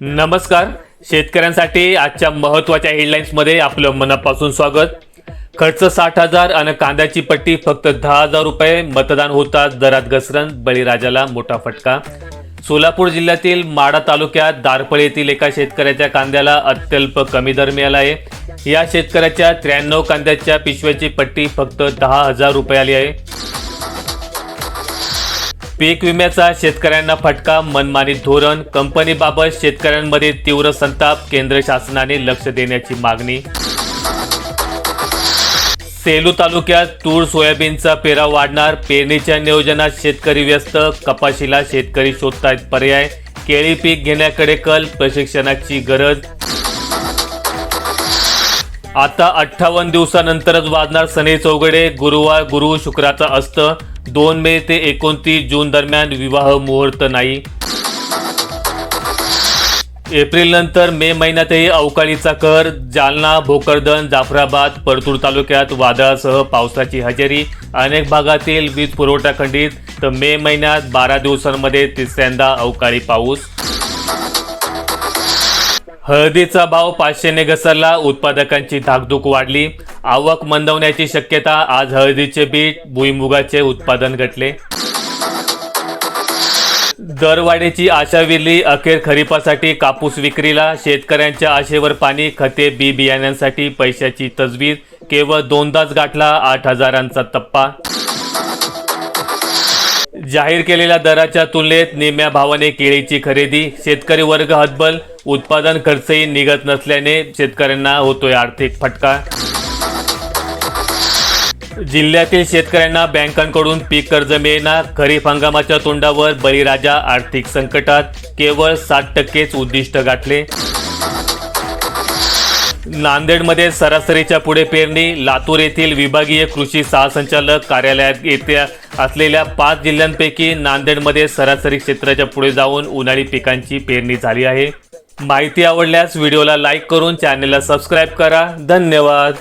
नमस्कार. शेतकऱ्यांसाठी आजच्या महत्त्वाच्या हेडलाईन्समध्ये आपलं मनापासून स्वागत. खर्च साठ हजार आणि कांद्याची पट्टी फक्त दहा हजार रुपये. मतदान होताच दरात घसरण बळीराजाला मोठा फटका. सोलापूर जिल्ह्यातील माडा तालुक्यात दारपळ येथील एका शेतकऱ्याच्या कांद्याला अत्यल्प कमी दर मिळाला आहे. या शेतकऱ्याच्या त्र्याण्णव कांद्याच्या पिशव्याची पट्टी फक्त दहा हजार रुपये आली आहे. पीक विम्याचा शेतकऱ्यांना फटका मनमानी धोरण कंपनीबाबत शेतकऱ्यांमध्ये तीव्र संताप केंद्र शासनाने लक्ष देण्याची मागणी. सेलू तालुक्यात तूर सोयाबीनचा पेरा वाढणार पेरणीच्या नियोजनात शेतकरी व्यस्त कपाशीला शेतकरी शोधतायत पर्याय केळी पीक घेण्याकडे कल प्रशिक्षणाची गरज. आता अठ्ठावन्न दिवसानंतरच वाजणार सने चौघडे गुरुवार गुरु शुक्राचा असतं दोन मे ते एकोणतीस जून दरम्यान विवाह मुहूर्त नाही. एप्रिल नंतर मे महिन्यातही अवकाळीचा कर जालना भोकरदन जाफराबाद परतूर तालुक्यात वादळासह पावसाची हजेरी अनेक भागातील वीज पुरवठा खंडित. तर मे महिन्यात बारा दिवसांमध्ये तिसऱ्यांदा अवकाळी पाऊस. हळदीचा भाव पाचशेने घसरला उत्पादकांची धाकधूक वाढली. आवक मंदवण्याची शक्यता आज हळदीचे बीट भुईमुगाचे उत्पादन घटले. दरवाढीची आशा विरली अखेर खरीपासाठी कापूस विक्रीला शेतकऱ्यांच्या आशेवर पाणी खते बी बियाण्यांसाठी पैशाची तजवीज केवळ दोनदाच गाठला आठ हजारांचा टप्पा. जाहीर केलेल्या दराच्या तुलनेत निम्या भावाने केळीची खरेदी शेतकरी वर्ग हतबल उत्पादन खर्चही निघत नसल्याने शेतकऱ्यांना होतोय आर्थिक फटका. जिल्ह्यातील शेतकऱ्यांना बँकांकडून पीक कर्ज मिळणार. खरीप हंगामाच्या तोंडावर बळीराजा आर्थिक संकटात केवळ साठ टक्केच उद्दिष्ट गाठले. नांदेडमध्ये सरासरीच्या पुढे पेरणी. लातूर येथील विभागीय कृषी सहसंचालक कार्यालयात येत्या असलेल्या पाच जिल्ह्यांपैकी नांदेडमध्ये सरासरी क्षेत्राच्या पुढे जाऊन उन्हाळी पिकांची पेरणी झाली आहे. माहिती आवडल्यास व्हिडिओला लाईक करून चॅनेलला सबस्क्राईब करा. धन्यवाद.